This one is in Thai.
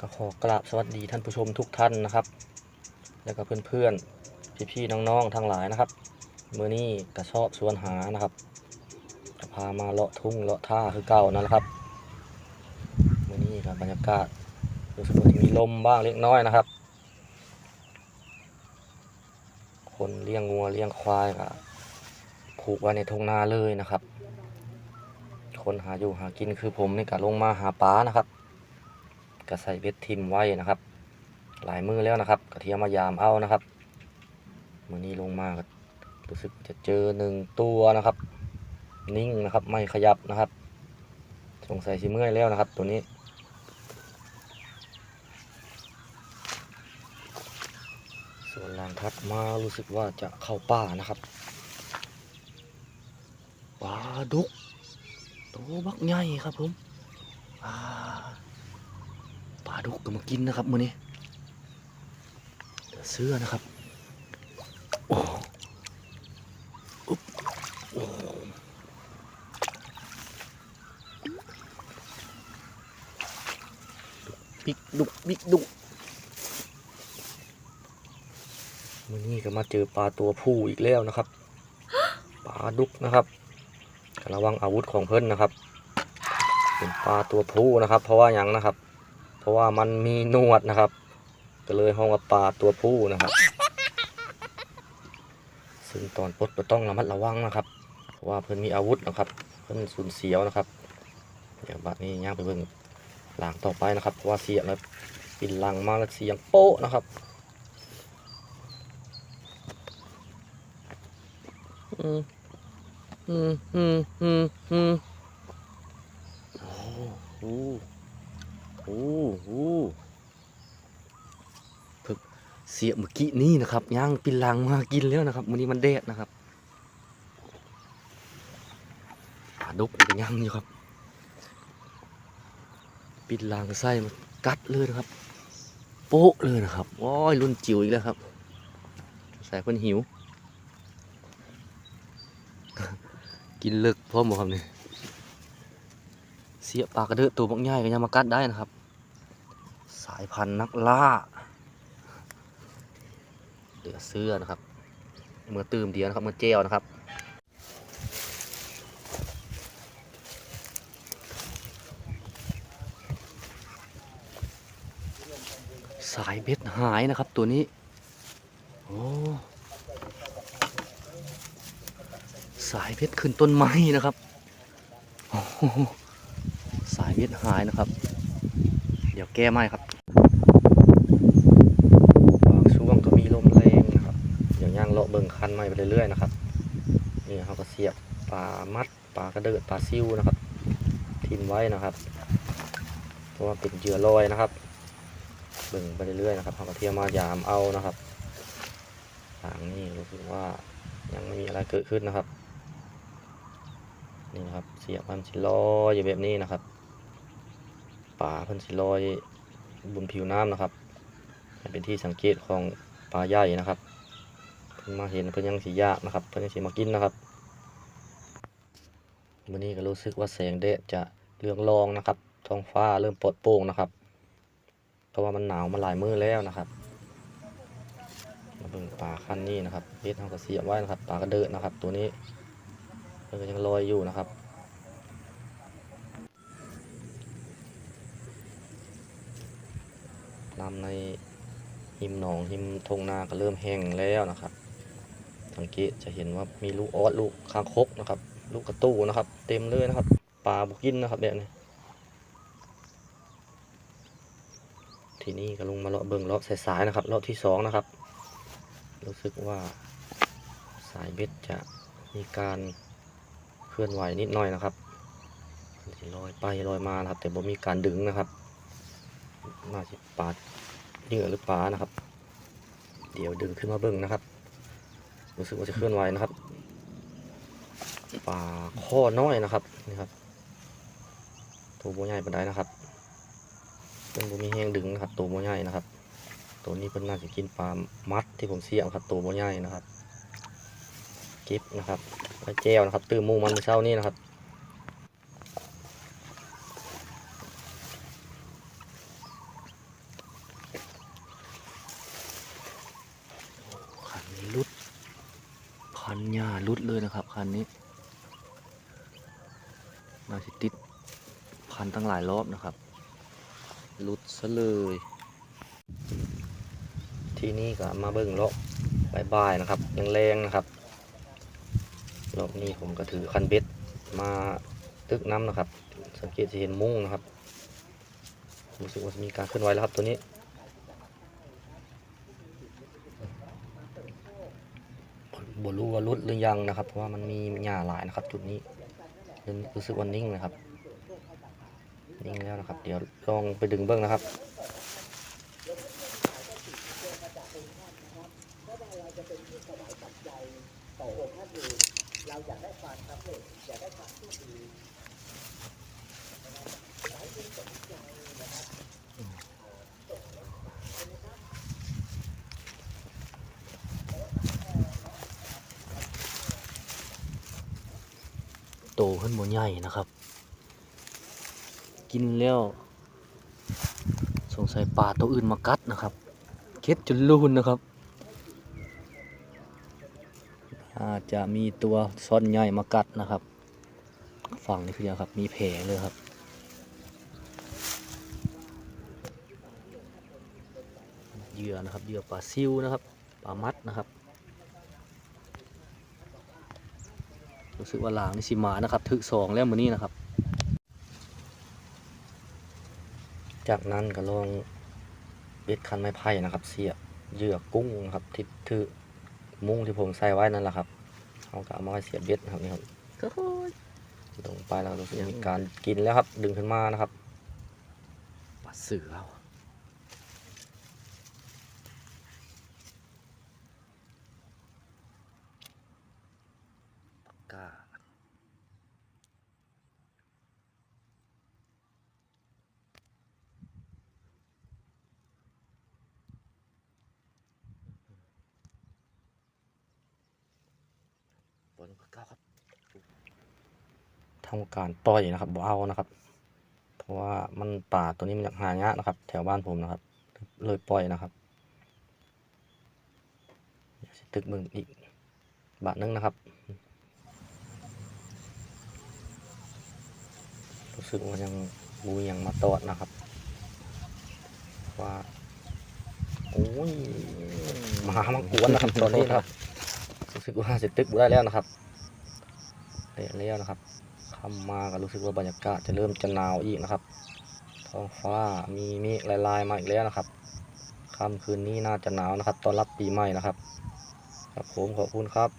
ก็ขอกราบสวัสดีท่านผู้ชมทุกท่านนะครับ แล้วก็เพื่อนๆ พี่ๆ น้องๆ ทั้งหลายนะครับเมื่อนี้กระชอบสวนหานะครับจะพามาเลาะทุ่งเลาะท่าคือเก่านั่นแหละครับเมื่อนี้กับบรรยากาศรู้สึกว่าจะมีลมบ้างเล็กน้อยนะครับ คนเลี้ยงงัวเลี้ยงควายก็ผูกไว้ในทุ่งนาเลยนะครับ คนหาอยู่หากินคือผมนี่ก็ลงมาหาปลานะครับ ก็ใส่เบ็ดทิมไว้นะครับ หลายมือแล้วนะครับกระเทียมมายามเอานะครับมือนี้ลงมาก็รู้สึกจะเจอหนึ่งตัวนะครับ นิ่งนะครับไม่ขยับนะครับ สงสัยสิเมื่อยแล้วนะครับ ตัวนี้ส่วนลังทัดมารู้สึกว่าจะเข้าป่านะครับปลาดุกตัวบักใหญ่ครับผมอ่าปลา ดุกก็มากินนะครับมื้อนี้เสื้อนะครับ โอ้อุ๊บโอ้บิ๊กดุกบิ๊กดุกวันนี้ก็มาเจอปลาตัวผู้อีกแล้วนะครับปลาดุกนะครับก็ระวังอาวุธของเพิ่นนะครับ เป็นปลาตัวผู้นะครับ เพราะว่ายังนะครับ ราะว่ามันมีหนวดนะครับ ก็เลยห้องว่าปลาตัวผู้นะครับ ซึ่งตอนปดก็ต้องระมัดระวังนะครับ เพราะว่าเพิ่นมีอาวุธนะครับ เพิ่นสูญเสียวนะครับ เดี๋ยวบัดนี้ย่างไปเบิ่งหลังต่อไปนะครับ เพราะว่าเสียงแล้วปินหลังมาแล้วเสียงโป๊ะนะครับอืมอืมอืมอืมอืมโอ้โห โอ้โหเพิ่งเสียเมื่อกี้นี่นะครับย่างปินลังมากินแล้วนะครับวันนี้มันแดดนะครับปลาดุกมันย่างอยู่ครับ ปินลังไส้มันกัดเลยนะครับ โป๊ะเลยนะครับว้ยรุ่นจิ๋วอีกแล้วครับใส่เพิ่นหิว กินเลิกพร้อมบ่ครับนี่เสียปลากระเดอะตัวบักใหญ่ก็ยังมากัดได้นะครับ สายพันธุ์นักล่าเหลือเสื้อนะครับ เมื่อตื่มเดียวนะครับ เมื่อเจลนะครับสายเบ็ดหายนะครับตัวนี้ โอ้ สายเพชรขึ้นต้นไม้นะครับโอ้สายเพชรหายนะครับ เดี๋ยวแก้ไม้ครับางช่วงก็มีลมแรงนะครับ อย่างย่าง เลาะเบิ่ไม้ไปเรื่อยๆนะครับนี่เขาก็เสียบปลามัดปลากระเดิดปลาซิวนะครับ ทิมไว้นะครับ เพราะว่าเป็นเหยื่อลอยนะครับเบิ่งไปเรื่อยๆนะครับเขาก็เทียมมายามเอานะครับทางนี้รู้สึกว่ายังไม่มีอะไรเกิดขึ้นนะครับนี่นะครับเสียบมันสิลอยอยู่แบบนี้นะครับป่าเพิ่นสิลอยบนผิวน้ำนะครับเป็นที่สังเกตของปลาใหญ่นะครับ มาเห็นเพิ่นยังสิยากนะครับ เพิ่นยังสิมากินนะครับวันนี้ก็รู้สึกว่าแสงแดดจะเรืองรองนะครับ ท้องฟ้าเริ่มปลดโปร่งนะครับ เพราะว่ามันหนาวมาหลายมื้อแล้วนะครับมาเบิ่งปลาคันนี้นะครับเฮ็ดเฮาก็เสียบไว้นะครับปลากระเดิดนะครับ ตัวนี้เพิ่นก็ยังลอยอยู่นะครับน้ำในหิมหนองหิมทงนาก็เริ่มแห้งแล้วนะครับ สังเกตจะเห็นว่ามีลูกออสลูกคางคกนะครับ ลูกกระตู้นะครับ เต็มเลยนะครับปลาบุกินนะครับแบบนี้ทีนี้ก็ลงมาเลาะเบิ่งเลาะสายๆนะครับเลาะที่สองนะครับ รู้สึกว่าสายเบ็ดจะมีการเคลื่อนไหวนิดหน่อยนะครับลอยไปลอยมานะครับ แต่บ่มีการดึงนะครับน่าจะปลาเหยื่อหรือปลานะครับ เดี๋ยวดึงขึ้นมาเบิ่งนะครับ รู้สึกว่าจะเคลื่อนไหวนะครับปลาข้อน้อยนะครับนี่ครับตัวบัวใหญ่ปันไดนะครับเป็นบัมีแห้งดึงนะครับ ตัวบัวใหญ่นะครับ ตัวนี้เพิ่นน่าจะกินปลามัดที่ผมเสียบครับ ตัวบัวใหญ่นะครับ กิฟนะครับไอเจวนะครับ ตื้อมูมันเมื่อเช้านี้นะครับ หญ้า รุดเลยนะครับคันนี้นาสิติดพันตั้งหลายรอบนะครับรุดซะเลย ที่นี่ก็มาเบิ่งเลาะบายๆนะครับยังแรงนะครับรอบนี้ผมก็ถือคันเบ็ดมาตึกน้ำนะครับ สังเกตจะเห็นมุ้งนะครับรู้สึกว่ามีการเคลื่อนไหวแล้วครับตัวนี้ บรู้ว่ารุดหรือยังนะครับ เพราะว่ามันมีหญ้าหลายนะครับ จุดนี้รู้สึกว่านิ่งนะครับ นิ่งแล้วนะครับ เดี๋ยวลองไปดึงเบื้องนะครับโขึ้นบ่ใหญ่นะครับ กินแล้ว สงสัยปลาตัวอื่นมากัดนะครับ เค็ดจนรูนนะครับ อาจจะมีตัวซ่อนใหญ่มากัดนะครับ ฝั่งนี้คือครับ มีแผลเลยครับเหยื่อนะครับเหยื่อปลาซิวนะครับปลามัดนะครับ รู้สึกว่าหลางนี่สิมานะครับถึกสองแล้วมือนี้นะครับ จากนั้นก็ลองเบ็ดคันไม้ไผ่นะครับ เสียบเหยื่อกุ้งนะครับที่ถือมุ้งที่ผมใส่ไว้นั่นแหละครับเขาก็เอามาไว้เสียบเบ็ดนะครับนี่ครับลงไปแล้วรู้สึกมีการกินแล้วครับ ดึงขึ้นมานะครับปลาเสือเราปากกา บอลปากกาครับทำการปล่อยนะครับบ่เอานะครับ เพราะว่ามันป่าตัวนี้มันอยากหายากนะครับ แถวบ้านผมนะครับ เลยปล่อยนะครับตึกมึงอีกบาทนึงนะครับรู้สึกว่ายังบูยังมาตอดนะครับ ว่าโอ้ยหมามากวนนะครับตอนนี้ครับ สึกว่าเสร็จตึกได้แล้วนะครับเละแล้วนะครับคำมาก็รู้สึกว่าบรรยากาศจะเริ่มจะหนาวอีกนะครับ ท้องฟ้ามีเมฆลายๆมาอีกแล้วนะครับค่ำคืนนี้น่าจะหนาวนะครับ ตอนรับปีใหม่นะครับ ครับผมขอบคุณครับ